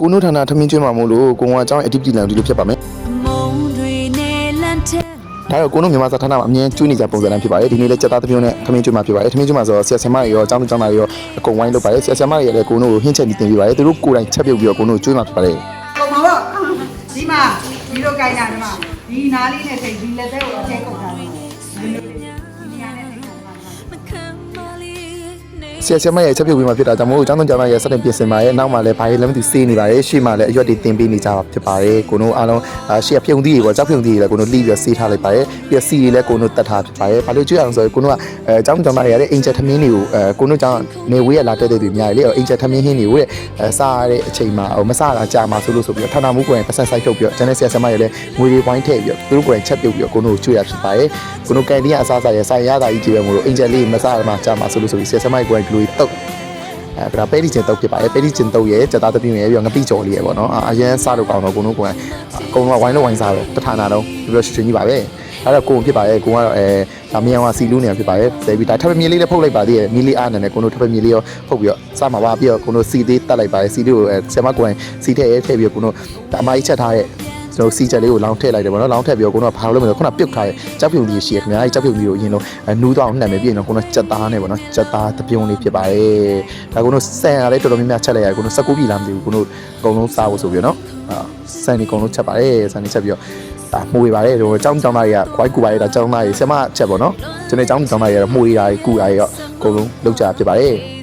ကိုနိုးဌာနထမင်းကျွေးမှာမို့လို့ကိုကအကြောင်း activity လမ်းဒီလိုဖြစ်ပါမယ်မုံတွေနဲ့လန့်တဲ့ဒါတော့ကိုနိုးမြန်မာစာဌာနမှာအမြင်ကျွေးနေကြပုံစံတိုင်းဖြစ်ပါတယ်ဒီနေ့လည်းစက်သားတစ်ပြုံးနဲ့ထမင်းကျွေးမှာဖြစ်ပါတယ်ထမင်းကျွေးမှာဆိုတော့ဆရာဆရာမတွေရောအကြောင်းသူအကြောင်းသားတွေရောအကုန်ဝိုင်းလုပ်ပါတယ်ဆရာဆရာမတွေလည်းကိုနိုးကိုဟင်းချက်ပြီးတင်ပြပါတယ်သူတို့ကိုယ်တိုင်ချက်ပြုတ်ပြီးတော့ကိုနိုးကျွေးမှာဖြစ်ပါတယ်ကုန်ပါတော့ဒီမှာဒီလိုကြိုက်တာဒီမှာဒီနားလေးနဲ့ထိတ်ဒီလက်သေးကိုအထက်ကုတ်ထားတယ်ဒီလို ဆရာဆရာမရဲ့ချက်ပြုတ်ပြီးမှဖြစ်တာကြောင့်မို့အကြောင်းသူအကြောင်းသားရဲ့စက်တင်ပြင်ဆင်ပါရဲ့နောက်မှလည်းဘာရေးလည်းမသိစေးနေပါတယ်ရှေ့မှာလည်းအရွက်တွေတင်ပေးနေကြတာဖြစ်ပါတယ်ကိုနိုးအားလုံးရှေ့ကဖြုံသီးတွေပေါ့ကြောက်ဖြုံသီးတွေလည်းကိုနိုးလှီးပြီးတော့စေးထားလိုက်ပါတယ်ပြီးတော့စီတွေလည်းကိုနိုးတက်ထားဖြစ်ပါတယ်ဘာလို့ကျွေးအောင်ဆိုရင်ကိုနိုးကအဲအကြောင်းသူအကြောင်းသားတွေရတဲ့အင်ဂျက်ထမင်းတွေကိုအဲကိုနိုးကြောင့်နေဝေးရလာတဲ့တဲ့တွေများတယ်လေအင်ဂျက်ထမင်းဟင်းတွေကိုတဲ့အဲစားရတဲ့အချိန်မှာဟိုမစားတာကြာမှာဆိုလို့ဆိုပြီးတော့ဌာနမှုကိုယ်ပတ်ဆက်ဆိုင်ထုတ်ပြီးတော့ကျန်တဲ့ဆရာဆရာမတွေလည်းငွေတွေဝိုင်းထည့်ပြီးတော့သူတို့ကိုယ်ချက်ပြုတ်ပြီးတော့ကိုနိုးကိုကျွေးရဖြစ်ပါတယ်ကိုနိုးကန်တင်းကအစားစားရဆိုင်ရတာကြီးကြည့်ရမို့လို့အင်ဂျက်လေးမစားရမှာကြာမှာဆိုလို့ဆိုပြီးဆရာဆရာမတွေကိုယ်ကလူတွေတုတ်အဲဒါပဲဒီကျင်တုတ်ဖြစ်ပါတယ်ပဲဒီကျင်တုတ်ရဲ့စက်သားတစ်ပြင်းရဲ့ပြီးတော့ငပိကြော်လေးရဲ့ပေါ့နော်အာအရန်စားလို့ကောင်းတော့ကိုတို့ကိုယ်အကုန်လုံးဝိုင်းလို့ဝိုင်းစားပဲတဌာနာတော့ပြီးတော့ရှင်ကြီးပါပဲအဲ့တော့ကိုယ်ဖြစ်ပါရဲ့ကိုကတော့အဲဒါမြန်ဝါစီလူးနေဖြစ်ပါရဲ့တယ်ပြီးဒါထပ်ပမြေလေးလည်းဖုတ်လိုက်ပါသေးရဲ့မီလီအားနဲ့ကိုတို့ထပ်ပမြေလေးရောဖုတ်ပြီးတော့စားမှာပါပြီးတော့ကိုတို့စီသေးတက်လိုက်ပါရဲ့စီလေးကိုအဲဆရာမကိုယ်စီထည့်ရဲထည့်ပြီးတော့ကိုတို့အမကြီးချက်ထားရဲ့ ကျွန်တော်စီချက်လေးကိုလောင်းထည့်လိုက်တယ်ပေါ့နော်လောင်းထည့်ပြီးတော့ကိုတို့ကဘာလို့လဲမလဲခုနပြုတ်ထားရဲ့ကြောက်ဖြုံကြီးရှိရခင်ဗျာအဲကြောက်ဖြုံကြီးကိုအရင်လုံးနူးတော့နှံ့မယ်ပြီးရင်တော့ကိုတို့စက်သားနဲ့ပေါ့နော်စက်သားတပြုံးလေးဖြစ်ပါတယ်ဒါကိုတို့ဆန်ရလေးတော်တော်များများချက်လိုက်ရကိုတို့19ပြည်လားမသိဘူးကိုတို့အကုန်လုံးစားဖို့ဆိုပြီးတော့နော်အာဆန်ဒီအကုန်လုံးချက်ပါတယ်ဆန်ဒီချက်ပြီးတော့ဒါမှုရပါတယ်ဟိုကျောင်းကျောင်းသားတွေကခွိုက်ကူပါရတာကျောင်းသားတွေဆမချက်ပေါ့နော်ကျွန်တော်ကျောင်းကျောင်းသားတွေကတော့မှုရတာကူတာတွေတော့အကုန်လုံးလောက်ကြဖြစ်ပါတယ်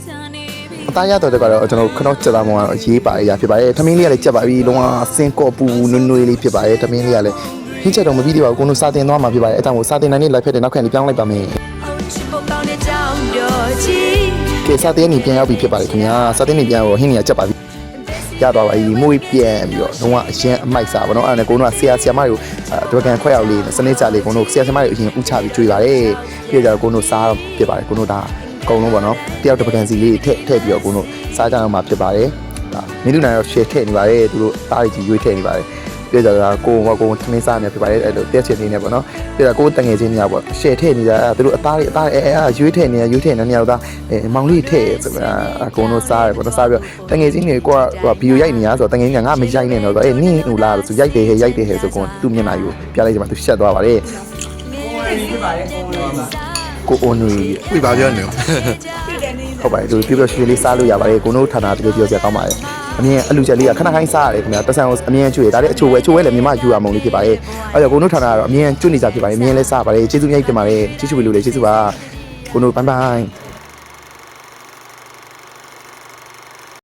အသားရတော့တကတော့ကျွန်တော်ခနောက်ချက်သားမောင်ကတော့ရေးပါရဖြစ်ပါတယ်ထမင်းလေးကလည်းချက်ပါပြီလုံးဝစင်ကော့ပူနွနွေလေးဖြစ်ပါတယ်ထမင်းလေးကလည်းဟင်းချက်တော့မပြီးသေးပါဘူးကိုတို့စာတင်သွားမှာဖြစ်ပါတယ်အဲကြောင့်မို့စာတင်နိုင်နေလိုက်ဖြစ်တဲ့နောက်ခံလေးပြောင်းလိုက်ပါမယ်အုတ်ချပေါ်ကောင်းတဲ့ကြောင်ပြောကြည့်ကဲစာတင်နေပြန်ရောက်ပြီဖြစ်ပါတယ်ခင်ဗျာစာတင်နေပြန်တော့ဟင်းနေရချက်ပါပြီရသွားပါပြီမွေးပြန်ပြီးတော့လုံးဝအရင်အမိုက်စားပါတော့အဲ့ဒါနဲ့ကိုတို့ကဆရာဆရာမတွေကိုဒကန်ခွဲရောက်လေးစနစ်ကြလေးကိုတို့ဆရာဆရာမတွေအရင်ဥချပြီးကြွေးပါတယ်ပြီးတော့ကိုတို့စားဖြစ်ပါတယ်ကိုတို့ဒါ အကုန်လုံးပေါ့နော်တယောက်တစ်ပကံစီလေးထည့်ထည့်ပြီးတော့ကိုတို့စားကြအောင်မှာဖြစ်ပါတယ်ဒါမိလူနိုင်ရော share ထည့်နေပါတယ်သူတို့တားရီကြီးရွေးထည့်နေပါတယ်ပြကြတာကိုကကိုထမင်းစားနေဖြစ်ပါတယ်အဲ့လိုတက်ချင်နေနေပေါ့နော်ပြကြကိုတငယ်ချင်းများပေါ့ share ထည့်နေကြအဲ့သူတို့အသားတွေအသားအဲအဲရွေးထည့်နေရွေးထည့်နေနေရောက်သားအဲမောင်လေးထည့်ဆိုတော့အကုန်လုံးစားရပေါ့နော်စားပြီးတငယ်ချင်းတွေကိုကဟိုဗီဒီယိုရိုက်နေရဆိုတော့တငယ်ချင်းကငါမရိုက်နဲ့တော့ဆိုအဲနင်းဟိုလားဆိုရိုက်တယ်ဟဲ့ရိုက်တယ်ဟဲ့ဆိုကွန်သူ့မျက်နှာကိုပြလိုက်ကြမှာသူရှက်သွားပါတယ်ဖြစ်ပါတယ်ကိုယ်လေးပါ ကိုအိုနွေဝိပါပြောနေဟုတ်ပါတယ်သူပြပြရွှေလေးစားလို့ရပါတယ်ကိုနို့ဌာနတကယ်ပြောစရာကောင်းပါတယ်အမြင်အလူချက်လေးကခဏခိုင်းစားရတယ်ခင်ဗျာတဆန်ကိုအမြင်ကျွေးဒါလည်းအချိုဝဲအချိုဝဲလည်းမြန်မာယူရမုံလေးဖြစ်ပါတယ်အဲ့တော့ကိုနို့ဌာနကတော့အမြင်ကျွတ်နေကြဖြစ်ပါတယ်အမြင်လည်းစားပါတယ်ကျေးဇူးများတင်ပါတယ်ကျေးဇူးပဲလို့လေကျေးဇူးပါကိုနို့ဘိုင်ဘိုင်